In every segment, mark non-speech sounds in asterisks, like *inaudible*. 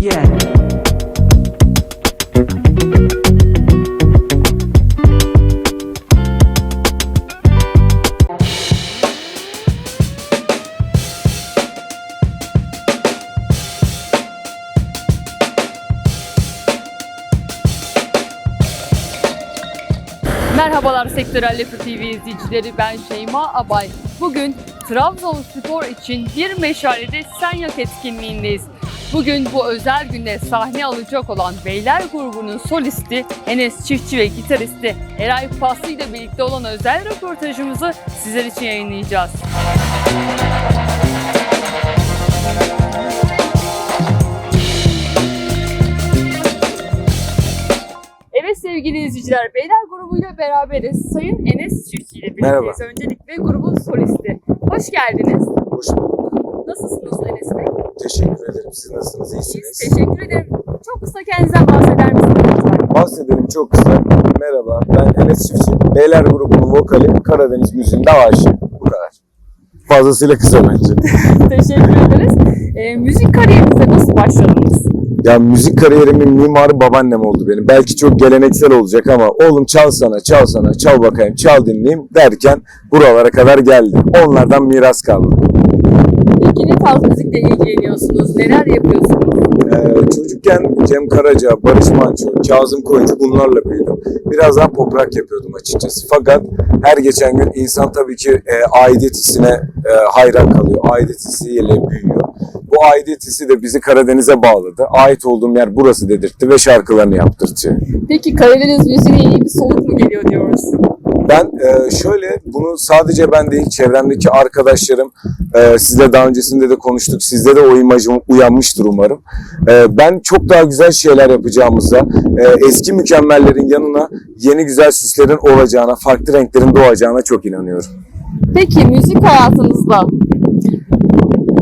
Merhabalar Sektörel Yapı TV izleyicileri ben Şeyma Abay. Bugün Trabzonspor için bir meşalede sen yak etkinliğindeyiz. Bugün bu özel günde sahne alacak olan Beyler grubunun solisti Enes Çiftçi ve gitaristi Eray Paslı ile birlikte olan özel röportajımızı sizler için yayınlayacağız. Evet sevgili izleyiciler, Beyler grubuyla beraberiz. Sayın Enes Çiftçi ile birlikteyiz. Merhaba. Öncelikle grubun solisti. Hoş geldiniz. Hoş bulduk. Nasılsınız Enes Bey? Teşekkür ederim. Siz nasılsınız? İyisiniz. teşekkür ederim. Çok kısa kendinizden bahseder misiniz lütfen? Bahsedelim çok kısa. Merhaba. Ben Enes Çiftçi. Beyler grubunun vokali. Karadeniz müziğinde aşık. Bu kadar. Fazlasıyla kısa bence. *laughs* teşekkür ederiz. Ee, müzik kariyerinize nasıl başladınız? Ya müzik kariyerimin mimarı babaannem oldu benim. Belki çok geleneksel olacak ama oğlum çal sana, çal sana, çal bakayım, çal dinleyeyim derken buralara kadar geldi. Onlardan miras kaldı. Tarz müzikle ilgileniyorsunuz? Neler yapıyorsunuz? Ee, çocukken Cem Karaca, Barış Manço, Kazım Koyuncu bunlarla büyüdüm. Biraz daha pop rock yapıyordum açıkçası. Fakat her geçen gün insan tabii ki e, aidiyet hissine e, hayran kalıyor. Aidiyet hissiyle büyüyor. Bu aidiyet hissi de bizi Karadeniz'e bağladı. Ait olduğum yer burası dedirtti ve şarkılarını yaptırtıyor. Peki Karadeniz müziğine iyi bir soluk mu geliyor diyoruz? Ben e, şöyle bunu sadece ben değil çevremdeki arkadaşlarım e, sizle daha öncesinde de konuştuk. Sizde de o imajım uyanmıştır umarım. E, ben çok daha güzel şeyler yapacağımıza, e, eski mükemmellerin yanına yeni güzel süslerin olacağına, farklı renklerin doğacağına çok inanıyorum. Peki müzik hayatınızda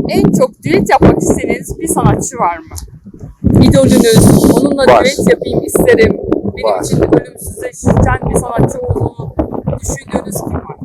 en çok düet yapmak istediğiniz bir sanatçı var mı? İdolünüz, onunla Var. düet yapayım isterim. Benim Var. için ölümsüzleşen bir sanatçı olduğunu düşündüğünüz kim var?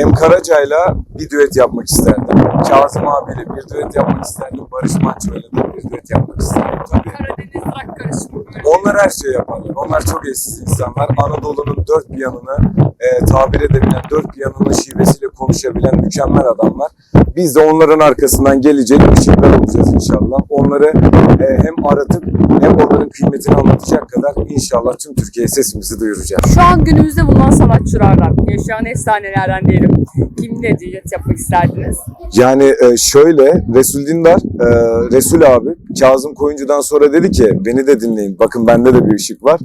Cem Karaca'yla bir düet yapmak isterdim. Kazım abiyle bir düet yapmak isterdim. Barış Manço'yla da bir düet yapmak isterdim. Tabii. Karadeniz rock karışımı. Onlar her şeyi yaparlar. Onlar çok eşsiz insanlar. Anadolu'nun dört bir yanını e, tabir edebilen, bir bir yanını şivesiyle konuşabilen mükemmel adamlar. Biz de onların arkasından gelecek ışıklar olacağız inşallah. Onları e, hem aratıp hem onların kıymetini anlatacak kadar inşallah tüm Türkiye'ye sesimizi duyuracağız. Şu an günümüzde bulunan sanatçılardan, yaşayan efsanelerden diyelim. Kimle düet yapmak isterdiniz? Yani e, şöyle Resul Dindar, e, Resul abi Kazım Koyuncu'dan sonra dedi ki beni de dinleyin. Bakın bende de bir ışık var.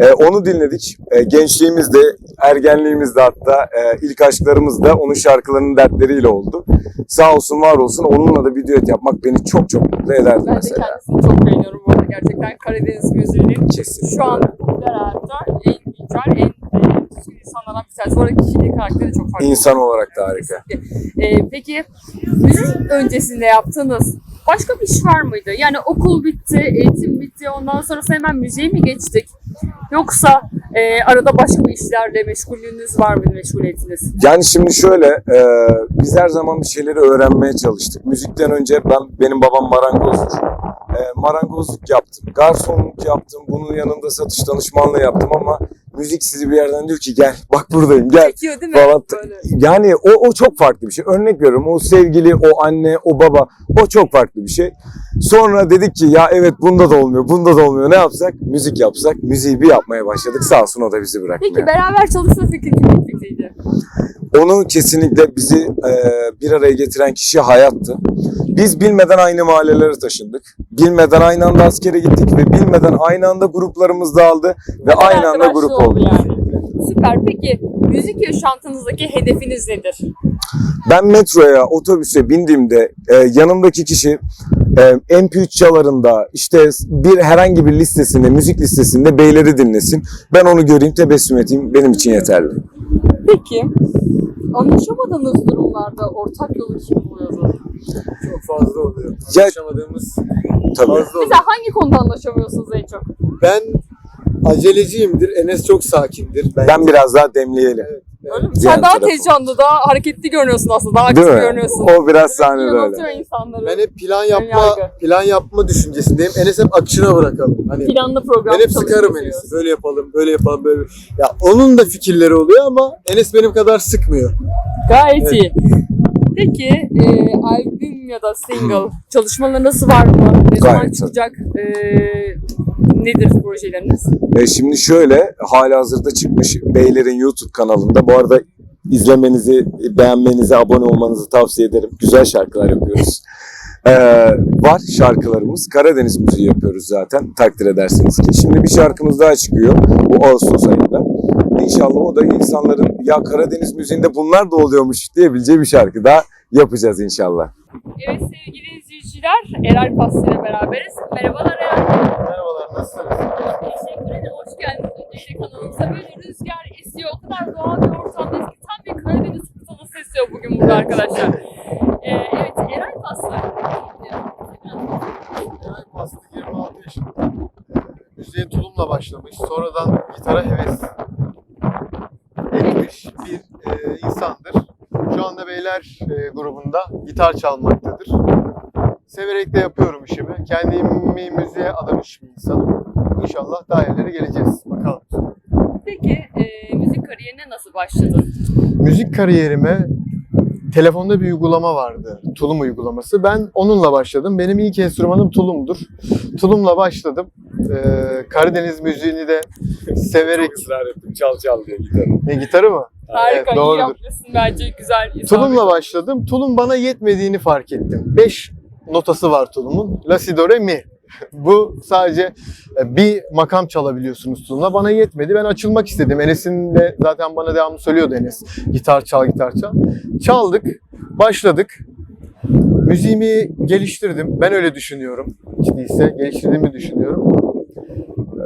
E, onu dinledik. Gençliğimizde, ergenliğimizde hatta ilk aşklarımız da onun şarkılarının dertleriyle oldu. Sağ olsun var olsun onunla da bir düet yapmak beni çok çok mutlu ederdi Ben de mesela. kendisini çok beğeniyorum bu arada. Gerçekten Karadeniz müziğinin Kesinlikle. şu an popüler hayatta en güncel, en düzgün insanlardan bir tanesi. Bu arada kişiliği karakteri çok farklı. İnsan olarak da harika. Ee, peki müzik öncesinde yaptığınız başka bir iş var mıydı? Yani okul bitti, eğitim bitti, ondan sonra hemen müziğe mi geçtik? Yoksa e, arada başka işlerle meşgulünüz var mıydı, meşguliyetiniz? Yani şimdi şöyle, e, biz her zaman bir şeyleri öğrenmeye çalıştık. Müzikten önce ben benim babam marangozdur. E, marangozluk yaptım, garsonluk yaptım, bunun yanında satış danışmanlığı yaptım ama müzik sizi bir yerden diyor ki gel, bak buradayım, gel. Çekiyor değil mi? Falan. Böyle. Yani o, o çok farklı bir şey. Örnek veriyorum o sevgili, o anne, o baba o çok farklı bir şey. Sonra dedik ki ya evet bunda da olmuyor, bunda da olmuyor. Ne yapsak? Müzik yapsak. Müziği bir yapmaya başladık. Sağ olsun o da bizi bırakmıyor. Peki beraber çalışma fikri kimin fikriydi? Onu kesinlikle bizi e, bir araya getiren kişi hayattı. Biz bilmeden aynı mahallelere taşındık. Bilmeden aynı anda askere gittik ve bilmeden aynı anda gruplarımız dağıldı ve aynı anda grup oldu. Yani. Süper. Peki müzik yaşantınızdaki hedefiniz nedir? Ben metroya, otobüse bindiğimde e, yanımdaki kişi e, MP3 çalarında işte bir herhangi bir listesinde, müzik listesinde beyleri dinlesin. Ben onu göreyim, tebessüm edeyim. Benim için yeterli. Peki anlaşamadığınız durumlarda ortak yolu kim buluyordu? Çok fazla oluyor. Ya- Anlaşamadığımız Tabii. fazla oluyor. Mesela hangi konuda anlaşamıyorsunuz en çok? Ben aceleciyimdir. Enes çok sakindir. Ben, Ben biraz daha demleyelim. Evet. Öyle mi? Sen daha tarafı. tez canlı, daha hareketli görünüyorsun aslında. Daha aktif görünüyorsun. O biraz sahnede öyle. insanları. Ben hep plan yapma plan yapma düşüncesindeyim. Enes hep akışına bırakalım. Hani Planlı program ben hep sıkarım. Enes'i. Böyle yapalım, böyle yapalım, böyle. Ya onun da fikirleri oluyor ama Enes benim kadar sıkmıyor. Gayet Evet. iyi. Peki e, albüm ya da single çalışmalarınız var mı? Ne zaman çıkacak? E, nedir projeleriniz? E, şimdi şöyle hala hazırda çıkmış Beyler'in YouTube kanalında. Bu arada izlemenizi, beğenmenizi, abone olmanızı tavsiye ederim. Güzel şarkılar yapıyoruz. E, var şarkılarımız. Karadeniz müziği yapıyoruz zaten. Takdir edersiniz ki. Şimdi bir şarkımız daha çıkıyor. Bu Ağustos ayında. İnşallah o da insanların ya Karadeniz müziğinde bunlar da oluyormuş diyebileceği bir şarkı daha yapacağız inşallah. Evet sevgili izleyiciler, Eray Paslı ile beraberiz. Merhabalar Eray. Merhabalar, nasılsınız? Teşekkür ederim. Hoş geldiniz öncelikle kanalımıza. Böyle rüzgar esiyor. O kadar doğal bir ortamdayız ki tam bir Karadeniz fırtınası esiyor bugün burada arkadaşlar. Ee, evet Eray Paslı. Eray Pastı 26 yaşında. Ee, Müziğe tulumla başlamış. Sonradan gitara heves etmiş bir e, insandır. Şu anda Beyler e, grubunda gitar çalmaktadır. Severek de yapıyorum işimi. Kendimi müziğe adamış bir insanım. İnşallah daha ileri geleceğiz. Bakalım. Peki e, müzik kariyerine nasıl başladın? Müzik kariyerime telefonda bir uygulama vardı. Tulum uygulaması. Ben onunla başladım. Benim ilk enstrümanım tulumdur. Tulumla başladım. Ee, Karadeniz müziğini de severek... ısrar ettim çal çal diye gitarı. Ne gitarı mı? Harika, Evet, iyi doğrudur. yapmışsın bence güzel. Tulumla başladım. Tulum bana yetmediğini fark ettim. 5 notası var tulumun. La, si, do, re, mi. *laughs* Bu sadece e, bir makam çalabiliyorsunuz tulumla. Bana yetmedi. Ben açılmak istedim. Enes'in de zaten bana devamlı söylüyordu Enes. Gitar çal, gitar çal. Çaldık, başladık. Müziğimi geliştirdim. Ben öyle düşünüyorum. Hiç değilse geliştirdiğimi düşünüyorum.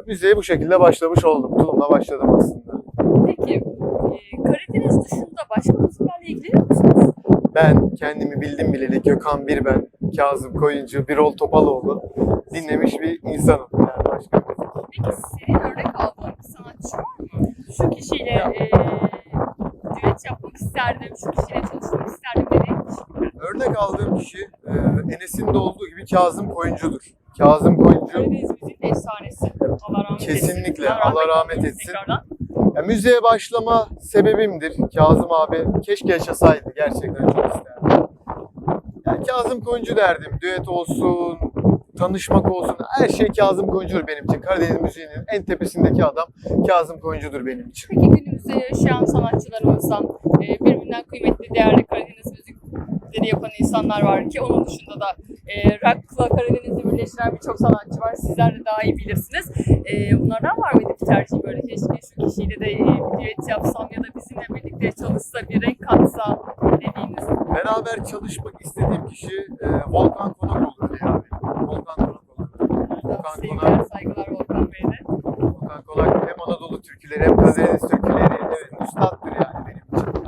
Müziğe bu şekilde başlamış oldum. Tulumla başladım aslında. Peki e, Karadeniz dışında başka müziklerle ilgileniyor musunuz? Ben kendimi bildim bileli Gökhan Birben, Kazım Koyuncu, Birol Topaloğlu dinlemiş bir insanım. Yani başka Peki senin örnek aldığın bir sanatçı var mı? Şu kişiyle e, düet yapmak isterdim, şu kişiyle çalışmak isterdim dediğin kişi. Örnek aldığım kişi e, Enes'in de olduğu gibi Kazım Koyuncu'dur. Kazım Koyuncu Karadeniz müzik efsanesi. Allah rahmet etsin. Kesinlikle, Allah rahmet etsin. Tekrardan. ya, müziğe başlama sebebimdir. Kazım abi keşke yaşasaydı gerçekten çok isterdim. Yani Kazım Koyuncu derdim. Düet olsun, tanışmak olsun. Her şey Kazım Koyuncu'dur benim için. Karadeniz müziğinin en tepesindeki adam Kazım Koyuncu'dur benim için. Peki günümüzde yaşayan sanatçılarımızdan e, birbirinden kıymetli, değerli Karadeniz müzikleri yapan insanlar var ki onun dışında da e, rock'la Karadeniz'i birleştiren birçok sanatçı var. Sizler de daha iyi bilirsiniz. E, bunlardan var mıydı bir tercih böyle keşke şu kişiyle de e, bir düet yapsam ya da bizimle birlikte çalışsa, bir renk katsa dediğiniz. Beraber çalışmak istediğim kişi e, Volkan Konak olur diye abi. Volkan Konak olur. Volkan Sevgiler, Konak, saygılar Volkan Bey'e de. Volkan Konak hem Anadolu türküleri hem Karadeniz türküleri. Evet, üstattır yani benim için.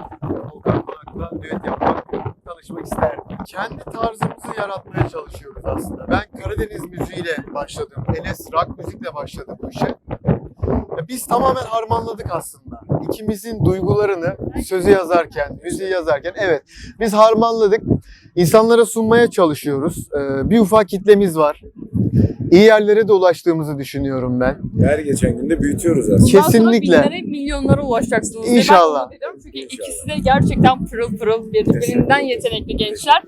Volkan Konak'la düet yapmak, tanışmak isterdim. Kendi tarzımızı yaratmaya çalışıyoruz aslında. Ben Karadeniz müziğiyle başladım. Enes rock müzikle başladı bu işe. Ya Biz tamamen harmanladık aslında. İkimizin duygularını sözü yazarken, müziği yazarken evet biz harmanladık. İnsanlara sunmaya çalışıyoruz. Ee, bir ufak kitlemiz var. İyi yerlere de ulaştığımızı düşünüyorum ben. Her geçen günde büyütüyoruz aslında. Sonra Kesinlikle. binlere, milyonlara ulaşacaksınız. İnşallah. ediyorum. Çünkü ikisi de gerçekten pırıl pırıl birbirinden yetenekli gençler.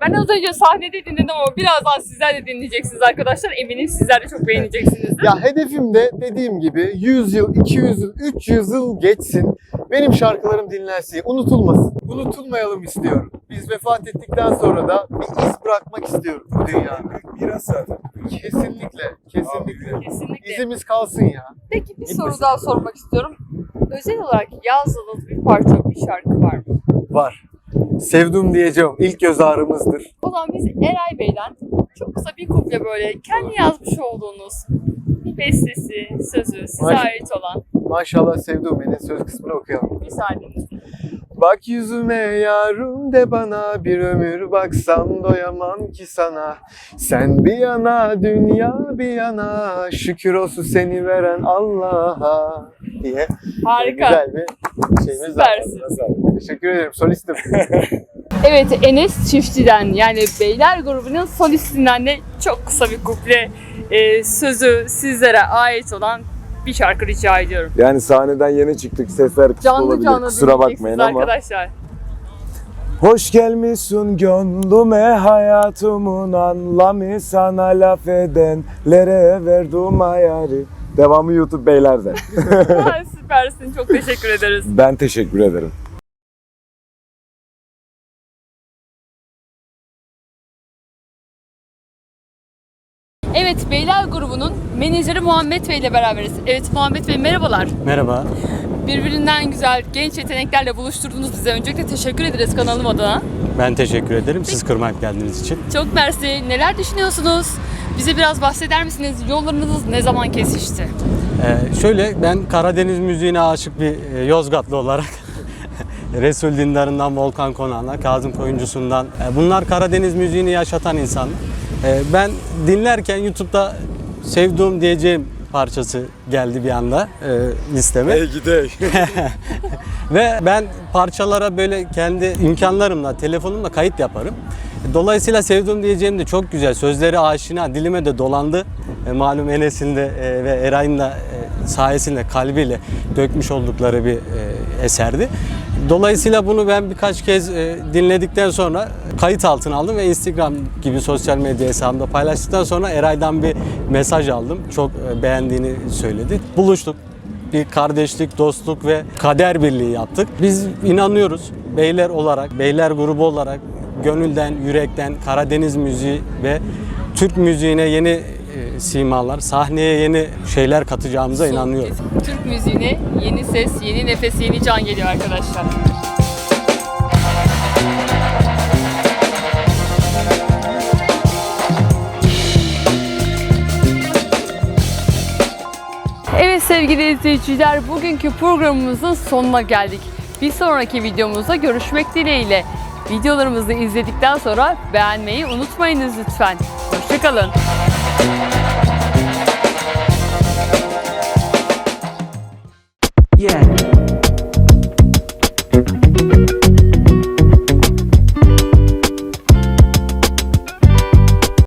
Ben az önce sahnede dinledim ama birazdan sizler de dinleyeceksiniz arkadaşlar. Eminim sizler de çok beğeneceksinizdir. Ya hedefim de dediğim gibi 100 yıl, 200 yıl, 300 yıl geçsin. Benim şarkılarım dinlensin, unutulmasın. Unutulmayalım istiyorum. Biz vefat ettikten sonra da bir iz bırakmak istiyorum bu dünyada. Miras zaten. Kesinlikle, kesinlikle. Kesinlikle. İzimiz kalsın ya. Peki bir soru daha sormak istiyorum. Özel olarak yazdığınız bir parça, bir şarkı var mı? Var. Sevdum diyeceğim. İlk göz ağrımızdır. O zaman biz Eray Bey'den çok kısa bir kuple böyle kendi yazmış olduğunuz bir bestesi, sözü size Maş- ait olan Maşallah Sevdum söz kısmını okuyalım. müsaadenizle. Bak yüzüme yarım de bana bir ömür baksam doyamam ki sana. Sen bir yana dünya bir yana şükür olsun seni veren Allah'a diye Harika. güzel bir şeyimiz var. Süpersin. Teşekkür ederim solistim. *laughs* Evet Enes Çiftçi'den yani Beyler grubunun solistinden de çok kısa bir kuple e, sözü sizlere ait olan bir şarkı rica ediyorum. Yani sahneden yeni çıktık. Sesler kısık Canlı olabilir. canlı Kusura bakmayın ama. arkadaşlar. Hoş gelmişsin gönlüme hayatımın anlamı sana laf edenlere verdim ayarı. Devamı YouTube beylerde. *laughs* Süpersin. Çok teşekkür ederiz. ben teşekkür ederim. Beyler grubunun menajeri Muhammed Bey ile beraberiz. Evet Muhammed Bey merhabalar. Merhaba. Birbirinden güzel genç yeteneklerle buluşturdunuz bize. Öncelikle teşekkür ederiz kanalım adına. Ben teşekkür ederim siz kırmak geldiğiniz için. Çok mersi. Neler düşünüyorsunuz? Bize biraz bahseder misiniz? Yollarınız ne zaman kesişti? Ee, şöyle ben Karadeniz müziğine aşık bir e, Yozgatlı olarak *laughs* Resul Dindar'ından Volkan Konağı'na, Kazım Koyuncusu'ndan e, bunlar Karadeniz müziğini yaşatan insanlar. E, ben dinlerken YouTube'da sevdiğim diyeceğim parçası geldi bir anda e, listeme. gidelim. *laughs* Ve ben parçalara böyle kendi imkanlarımla, telefonumla kayıt yaparım. Dolayısıyla sevdiğim diyeceğim de çok güzel. Sözleri aşina, dilime de dolandı. E, malum Enes'in de e, ve Eray'ın da e, sayesinde, kalbiyle dökmüş oldukları bir e, eserdi. Dolayısıyla bunu ben birkaç kez e, dinledikten sonra kayıt altına aldım ve Instagram gibi sosyal medya hesabımda paylaştıktan sonra Eray'dan bir mesaj aldım. Çok e, beğendiğini söyledi. Buluştuk bir kardeşlik, dostluk ve kader birliği yaptık. Biz inanıyoruz beyler olarak, beyler grubu olarak gönülden, yürekten Karadeniz müziği ve Türk müziğine yeni simalar, sahneye yeni şeyler katacağımıza Son inanıyorum. kez Türk müziğine yeni ses, yeni nefes, yeni can geliyor arkadaşlar. Evet sevgili izleyiciler bugünkü programımızın sonuna geldik. Bir sonraki videomuzda görüşmek dileğiyle. Videolarımızı izledikten sonra beğenmeyi unutmayınız lütfen. Hoşçakalın. Thank you.